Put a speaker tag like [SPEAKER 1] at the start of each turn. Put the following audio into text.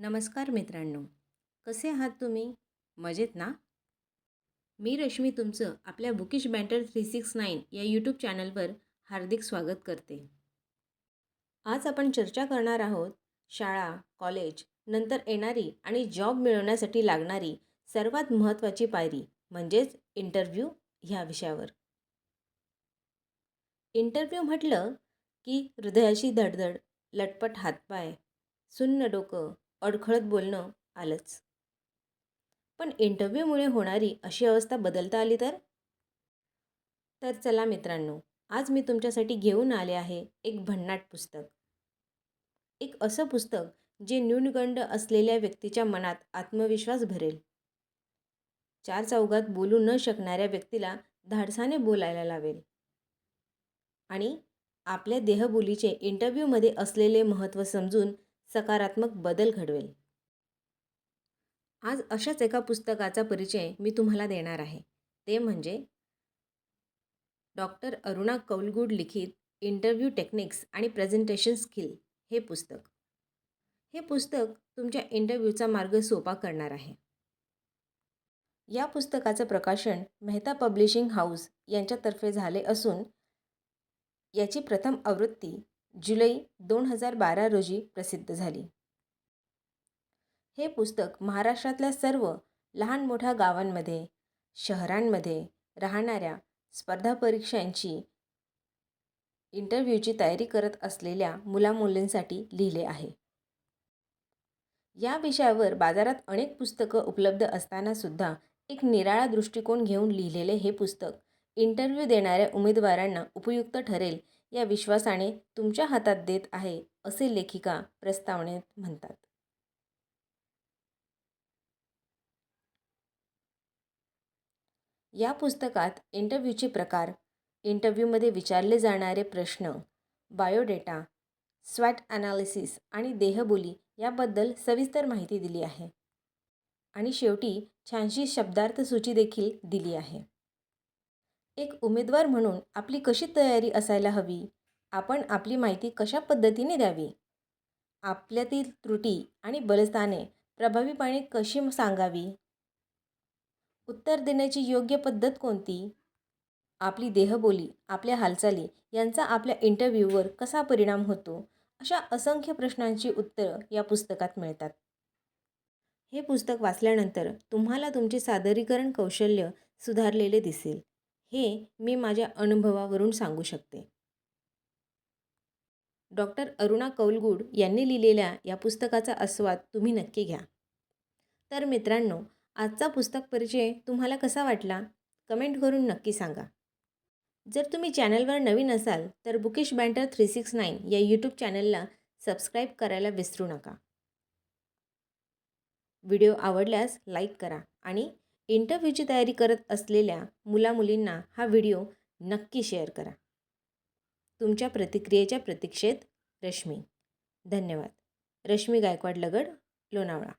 [SPEAKER 1] नमस्कार मित्रांनो. कसे आहात तुम्ही? मजेत ना? मी रश्मी तुमचं आपल्या bookish banter three six nine या यूट्यूब चॅनलवर हार्दिक स्वागत करते. आज आपण चर्चा करणार आहोत शाळा कॉलेज नंतर येणारी आणि जॉब मिळवण्यासाठी लागणारी सर्वात महत्त्वाची पायरी म्हणजेच इंटरव्ह्यू ह्या विषयावर. इंटरव्ह्यू म्हटलं की हृदयाची धडधड लटपट हातपाय सुन्न डोकं अडखळत बोलणं आलंच. पण इंटरव्ह्यूमुळे होणारी अशी अवस्था बदलता आली तर? तर चला मित्रांनो आज मी तुमच्यासाठी घेऊन आले आहे एक भन्नाट पुस्तक. एक असं पुस्तक जे न्यूनगंड असलेल्या व्यक्तीच्या मनात आत्मविश्वास भरेल. चार चौघात बोलू न शकणाऱ्या व्यक्तीला धाडसाने बोलायला लावेल. आणि आपल्या देहबोलीचे इंटरव्ह्यूमध्ये असलेले महत्त्व समजून सकारात्मक बदल घडवेल. आज अशाच एका पुस्तकाचा परिचय मी तुम्हाला देणार आहे. ते म्हणजे डॉक्टर अरुणा कौलगुड लिखित इंटरव्ह्यू टेक्निक्स आणि प्रेझेंटेशन स्किल हे पुस्तक. हे पुस्तक तुमच्या इंटरव्ह्यूचा मार्ग सोपा करणार आहे. या पुस्तकाचं प्रकाशन मेहता पब्लिशिंग हाऊस यांच्यातर्फे झाले असून याची प्रथम आवृत्ती जुलै दोन हजार बारा रोजी प्रसिद्ध झाली. हे पुस्तक महाराष्ट्रातल्या सर्व लहान मोठ्या गावांमध्ये शहरांमध्ये राहणाऱ्या स्पर्धा परीक्षांची इंटरव्ह्यूची तयारी करत असलेल्या मुलामुलींसाठी लिहिले आहे. या विषयावर बाजारात अनेक पुस्तकं उपलब्ध असतानासुद्धा एक निराळा दृष्टिकोन घेऊन लिहिलेले हे पुस्तक इंटरव्ह्यू देणाऱ्या उमेदवारांना उपयुक्त ठरेल या विश्वासाने तुमच्या हातात देत आहे असे लेखिका प्रस्तावनेत म्हणतात. या पुस्तकात इंटरव्ह्यूचे प्रकार इंटरव्ह्यूमध्ये विचारले जाणारे प्रश्न बायोडेटा स्वॅट ॲनालिसिस आणि देहबोली याबद्दल सविस्तर माहिती दिली आहे. आणि शेवटी छानशी शब्दार्थ सूची देखील दिली आहे. एक उमेदवार म्हणून आपली कशी तयारी असायला हवी? आपण आपली माहिती कशा पद्धतीने द्यावी? आपल्यातील त्रुटी आणि बलस्थाने प्रभावीपणे कशी सांगावी? उत्तर देण्याची योग्य पद्धत कोणती? आपली देहबोली आपल्या हालचाली यांचा आपल्या इंटरव्ह्यूवर कसा परिणाम होतो? अशा असंख्य प्रश्नांची उत्तरं या पुस्तकात मिळतात. हे पुस्तक वाचल्यानंतर तुम्हाला तुमचे सादरीकरण कौशल्य सुधारलेले दिसेल. हे मी माझ्या अनुभवावरून सांगू शकते. डॉक्टर अरुणा कौलगुड यांनी लिहिलेल्या या पुस्तकाचा आस्वाद तुम्ही नक्की घ्या. तर मित्रांनो आजचा पुस्तक परिचय तुम्हाला कसा वाटला? कमेंट करून नक्की सांगा. जर तुम्ही चॅनलवर नवीन असाल तर bookish banter three six nine या यूट्यूब चॅनलला सबस्क्राईब करायला विसरू नका. व्हिडिओ आवडल्यास लाईक करा आणि इंटरव्ह्यूची तयारी करत असलेल्या मुलामुलींना हा व्हिडिओ नक्की शेअर करा. तुमच्या प्रतिक्रियेच्या प्रतीक्षेत रश्मी. धन्यवाद. रश्मी गायकवाड लगड लोणावळा.